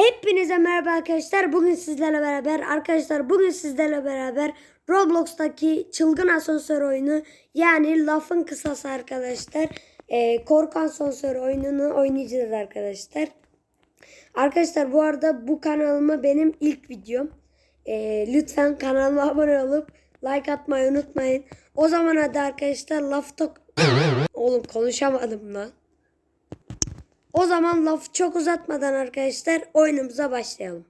Hepinize merhaba arkadaşlar. Bugün sizlerle beraber arkadaşlar bugün sizlerle beraber Roblox'taki çılgın asansör oyunu yani lafın kısası arkadaşlar. Ee, korkan asansör oyununu oynayacağız arkadaşlar. Arkadaşlar bu arada bu kanalıma benim ilk videom. Ee, lütfen kanalıma abone olup like atmayı unutmayın. O zaman hadi arkadaşlar laf tok... Oğlum konuşamadım lan. O zaman lafı çok uzatmadan arkadaşlar oyunumuza başlayalım.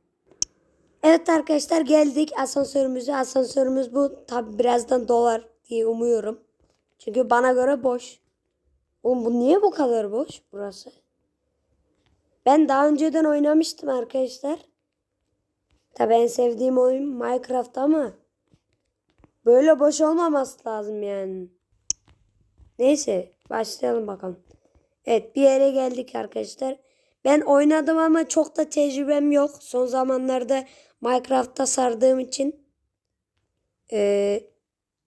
Evet arkadaşlar geldik asansörümüze. Asansörümüz bu. Tabi birazdan dolar diye umuyorum. Çünkü bana göre boş. Oğlum bu niye bu kadar boş burası? Ben daha önceden oynamıştım arkadaşlar. Tabi en sevdiğim oyun Minecraft ama böyle boş olmaması lazım yani. Neyse başlayalım bakalım. Evet bir yere geldik arkadaşlar. Ben oynadım ama çok da tecrübem yok. Son zamanlarda Minecraft'ta sardığım için eee,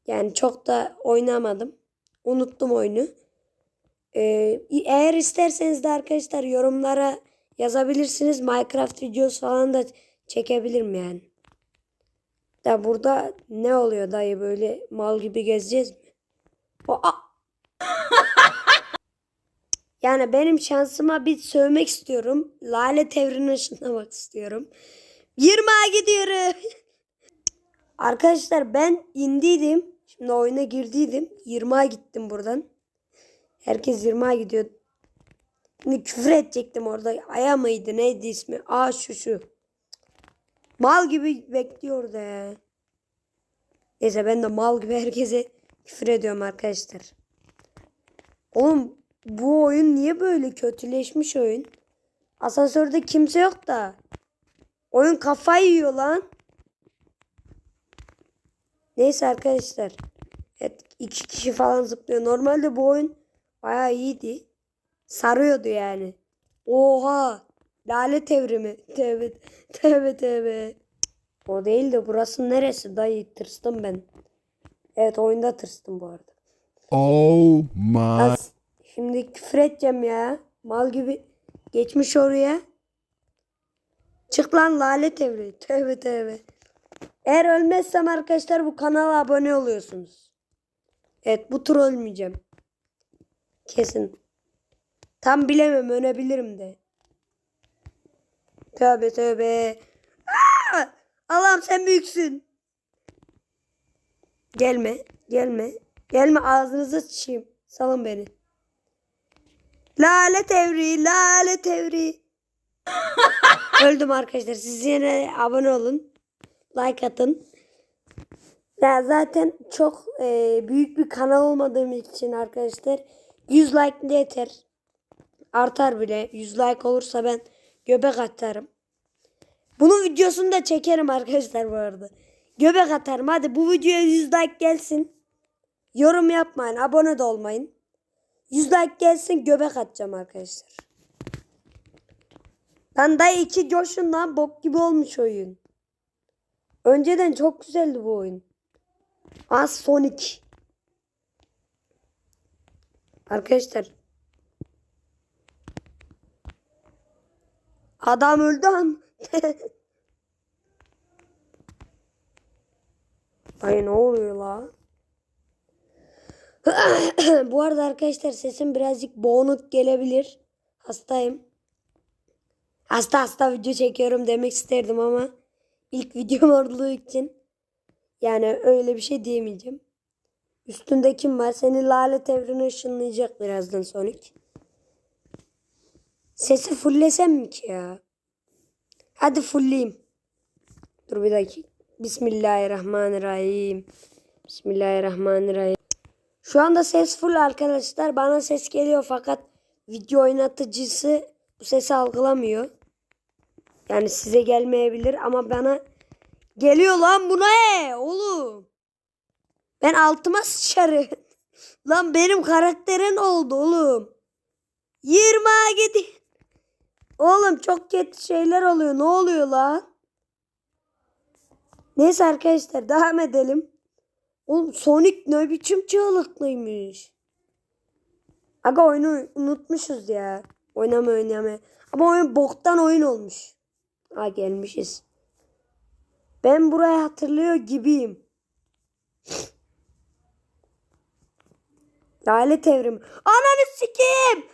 yani çok da oynamadım. Unuttum oyunu. Eee, eğer isterseniz de arkadaşlar yorumlara yazabilirsiniz. Minecraft videosu falan da çekebilirim yani. Da burada ne oluyor dayı böyle mal gibi gezeceğiz mi? O, Yani benim şansıma bir sövmek istiyorum. Lale tevrine ışınlamak istiyorum. 20'a gidiyorum. Arkadaşlar ben indiydim. Şimdi oyuna girdiydim. 20'a gittim buradan. Herkes 20'a gidiyor. Şimdi küfür edecektim orada. Aya mıydı neydi ismi? Aa şu şu. Mal gibi bekliyor orada ya. Neyse ben de mal gibi herkese küfür ediyorum arkadaşlar. Oğlum bu oyun niye böyle kötüleşmiş oyun? Asansörde kimse yok da. Oyun kafayı yiyor lan. Neyse arkadaşlar. Evet iki kişi falan zıplıyor. Normalde bu oyun bayağı iyiydi. Sarıyordu yani. Oha. Lale tevrimi. Tövbe tövbe tövbe. O değil de burası neresi dayı tırstım ben. Evet oyunda tırstım bu arada. Oh my. Az şimdi küfür edeceğim ya. Mal gibi geçmiş oraya. Çık lan lalet evri. Tövbe tövbe. Eğer ölmezsem arkadaşlar bu kanala abone oluyorsunuz. Evet bu tur ölmeyeceğim. Kesin. Tam bilemem ölebilirim de. Tövbe tövbe. Aa! Allah'ım sen büyüksün. Gelme. Gelme. Gelme ağzınıza sıçayım. Salın beni. Lalet evri. Lalet evri. Öldüm arkadaşlar. Siz yine abone olun. Like atın. Ya zaten çok e, büyük bir kanal olmadığım için arkadaşlar 100 like yeter. Artar bile. 100 like olursa ben göbek atarım. Bunun videosunu da çekerim arkadaşlar bu arada. Göbek atarım. Hadi bu videoya 100 like gelsin. Yorum yapmayın. Abone de olmayın. 100 like gelsin göbek atacağım arkadaşlar. Lan dayı iki coşun lan bok gibi olmuş oyun. Önceden çok güzeldi bu oyun. Az Sonic. Arkadaşlar. Adam öldü an. Ay ne oluyor la? Bu arada arkadaşlar sesim birazcık boğuk gelebilir. Hastayım. Hasta hasta video çekiyorum demek isterdim ama ilk videom olduğu için yani öyle bir şey diyemeyeceğim. Üstünde kim var? Seni lalet evrine ışınlayacak birazdan Sonic. Sesi fulllesem mi ki ya? Hadi fullleyeyim. Dur bir dakika. Bismillahirrahmanirrahim. Bismillahirrahmanirrahim. Şu anda ses full arkadaşlar. Bana ses geliyor fakat video oynatıcısı bu sesi algılamıyor. Yani size gelmeyebilir ama bana geliyor lan bu ne oğlum? Ben altıma sıçarım. lan benim karakterin oldu oğlum. 20'a gidin. Oğlum çok kötü şeyler oluyor. Ne oluyor lan? Neyse arkadaşlar devam edelim. Oğlum Sonic ne biçim çığlıklıymış. Aga oyunu unutmuşuz ya. Oynama oynama. Ama oyun boktan oyun olmuş. Ha gelmişiz. Ben burayı hatırlıyor gibiyim. Lalet evrim. Ananı sikeyim.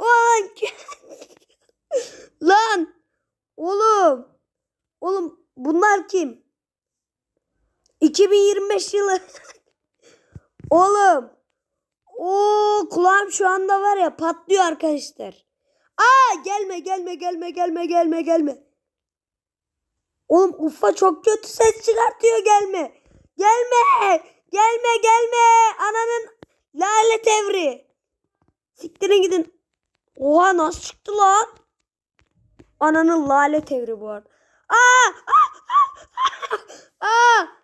Lan. Lan. Oğlum. Oğlum bunlar kim? 2025 yılı. Oğlum. Oo kulağım şu anda var ya patlıyor arkadaşlar. Aa gelme gelme gelme gelme gelme gelme. Oğlum Uffa çok kötü ses çıkartıyor gelme. Gelme. Gelme gelme. Ananın lalet evri. Siktirin gidin. Oha nasıl çıktı lan? Ananın lalet evri bu arada. Aa! Aa! Aa! Aa!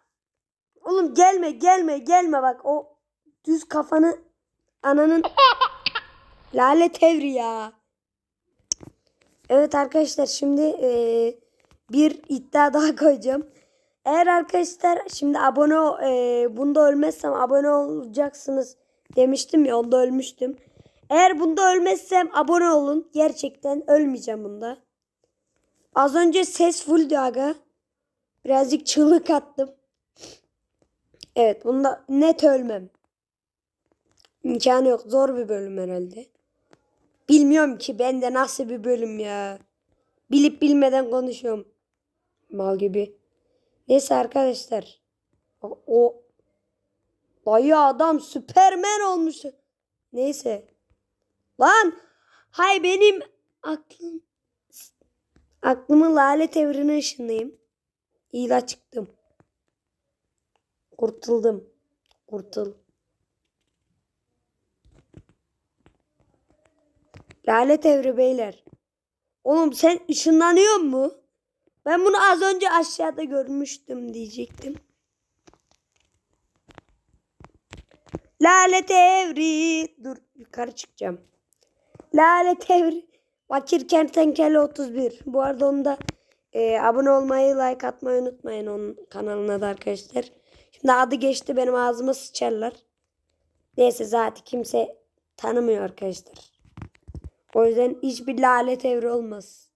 Oğlum gelme gelme gelme bak o düz kafanı ananın lalet evri ya. Evet arkadaşlar şimdi eee, bir iddia daha koyacağım. Eğer arkadaşlar şimdi abone eee, bunda ölmezsem abone olacaksınız demiştim ya onda ölmüştüm. Eğer bunda ölmezsem abone olun. Gerçekten ölmeyeceğim bunda. Az önce ses fulldü aga. Birazcık çığlık attım. Evet bunda net ölmem. İmkanı yok. Zor bir bölüm herhalde. Bilmiyorum ki bende nasıl bir bölüm ya. Bilip bilmeden konuşuyorum. Mal gibi. Neyse arkadaşlar. O, o dayı adam süpermen olmuş. Neyse. Lan hay benim aklım aklımı lalet evrine ışınlayayım. İla çıktım. Kurtuldum. Kurtul. Lalet evri beyler. Oğlum sen ışınlanıyor mu? Ben bunu az önce aşağıda görmüştüm diyecektim. Lalet evri. Dur yukarı çıkacağım. Lalet evri. Fakir Kertenkele 31. Bu arada onu da e, abone olmayı, like atmayı unutmayın onun kanalına da arkadaşlar. Şimdi adı geçti benim ağzıma sıçarlar. Neyse zaten kimse tanımıyor arkadaşlar. O yüzden hiçbir lalet evri olmaz.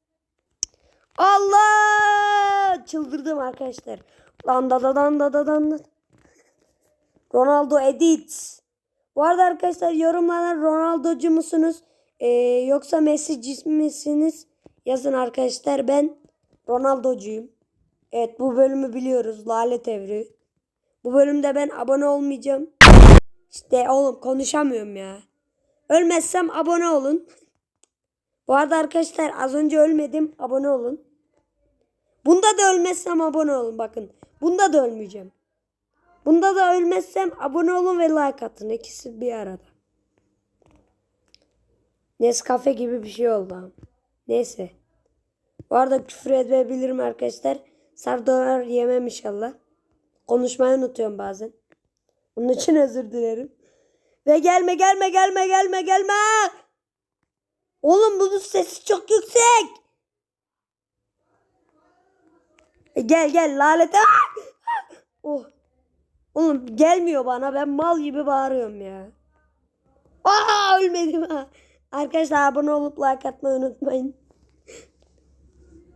Allah! Çıldırdım arkadaşlar. Lan da da dan da da dan da. Ronaldo edit. Bu arada arkadaşlar yorumlara Ronaldo'cu musunuz? Ee, yoksa Messi'ci misiniz? Yazın arkadaşlar. Ben Ronaldo'cuyum. Evet bu bölümü biliyoruz. Lalet evri. Bu bölümde ben abone olmayacağım. İşte oğlum konuşamıyorum ya. Ölmezsem abone olun. Bu arada arkadaşlar az önce ölmedim. Abone olun. Bunda da ölmezsem abone olun bakın. Bunda da ölmeyeceğim. Bunda da ölmezsem abone olun ve like atın. İkisi bir arada. Nescafe gibi bir şey oldu. Neyse. Bu arada küfür edebilirim arkadaşlar. Sardar yemem inşallah. Konuşmayı unutuyorum bazen. Bunun için özür dilerim. Ve gelme gelme gelme gelme gelme. Oğlum bunun sesi çok yüksek. E, gel gel lanet. Ah! Oh. Oğlum gelmiyor bana. Ben mal gibi bağırıyorum ya. Aa ölmedim ha. Arkadaşlar abone olup like atmayı unutmayın.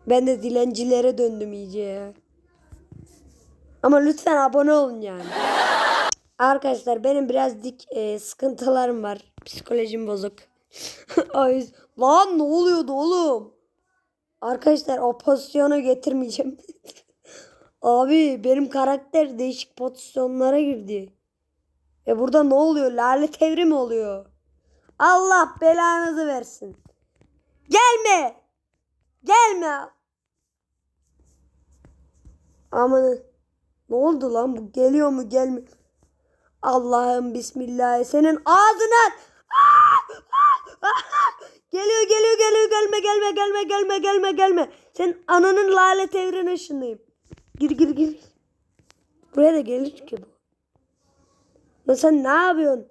Ben de dilencilere döndüm iyice ya. Ama lütfen abone olun yani. Arkadaşlar benim biraz dik e, sıkıntılarım var. Psikolojim bozuk. yüzden... Lan ne oluyordu oğlum? Arkadaşlar o pozisyona getirmeyeceğim. Abi benim karakter değişik pozisyonlara girdi. E burada ne oluyor? Lalet evri mi oluyor? Allah belanızı versin. Gelme. Gelme. Aman. Ne oldu lan bu? Geliyor mu gelme? Allah'ım bismillah. Senin ağzına. Geliyor geliyor geliyor gelme gelme gelme gelme gelme gelme. Sen ananın lalet evrene ışınlayayım. Gir gir gir. Buraya da gelir ki bu. Lan sen ne yapıyorsun?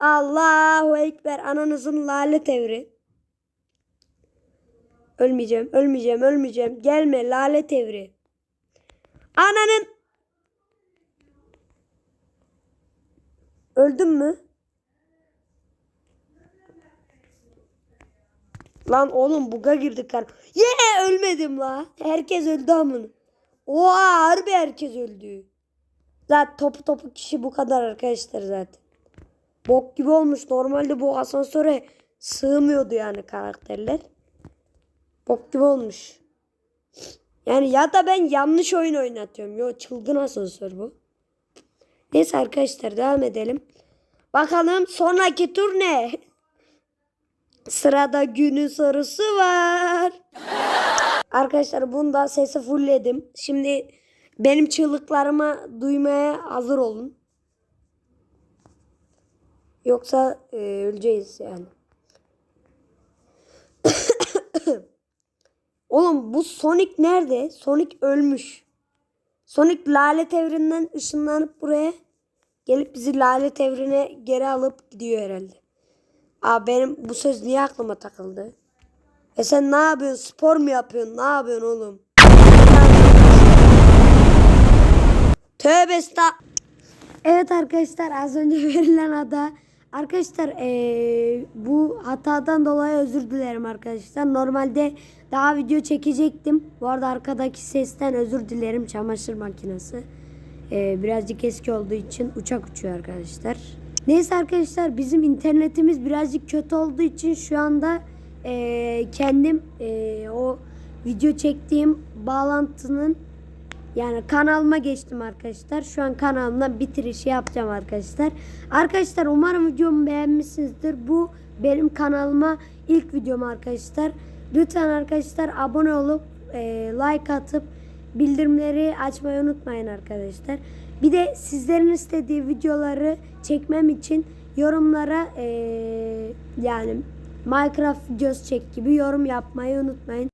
Allahu Ekber ananızın lalet evri. Ölmeyeceğim, ölmeyeceğim, ölmeyeceğim. Gelme lalet evri. Ananın Öldün mü? Lan oğlum buga girdik kar. Ye ölmedim la. Herkes öldü amına. Oha harbi herkes öldü. Zaten topu topu kişi bu kadar arkadaşlar zaten. Bok gibi olmuş. Normalde bu asansöre sığmıyordu yani karakterler. Bok gibi olmuş. Yani ya da ben yanlış oyun oynatıyorum. Yo çılgın asansör bu. Neyse arkadaşlar devam edelim. Bakalım sonraki tur ne? Sırada günün sorusu var. Arkadaşlar bunu da sesi fullledim. Şimdi benim çığlıklarımı duymaya hazır olun. Yoksa e, öleceğiz yani. Oğlum bu Sonic nerede? Sonic ölmüş. Sonic lalet evrinden ışınlanıp buraya gelip bizi lalet evrine geri alıp gidiyor herhalde. Aa benim bu söz niye aklıma takıldı? E sen ne yapıyorsun? Spor mu yapıyorsun? Ne yapıyorsun oğlum? Tövbe esta. Evet arkadaşlar az önce verilen ada. Arkadaşlar eee, bu hatadan dolayı özür dilerim arkadaşlar. Normalde daha video çekecektim. Bu arada arkadaki sesten özür dilerim. Çamaşır makinesi. Eee, birazcık eski olduğu için uçak uçuyor arkadaşlar. Neyse arkadaşlar bizim internetimiz birazcık kötü olduğu için şu anda eee, kendim eee, o video çektiğim bağlantının yani kanalıma geçtim arkadaşlar. Şu an kanalımda bitirişi yapacağım arkadaşlar. Arkadaşlar umarım videomu beğenmişsinizdir. Bu benim kanalıma ilk videom arkadaşlar. Lütfen arkadaşlar abone olup e, like atıp bildirimleri açmayı unutmayın arkadaşlar. Bir de sizlerin istediği videoları çekmem için yorumlara e, yani Minecraft videosu çek gibi yorum yapmayı unutmayın.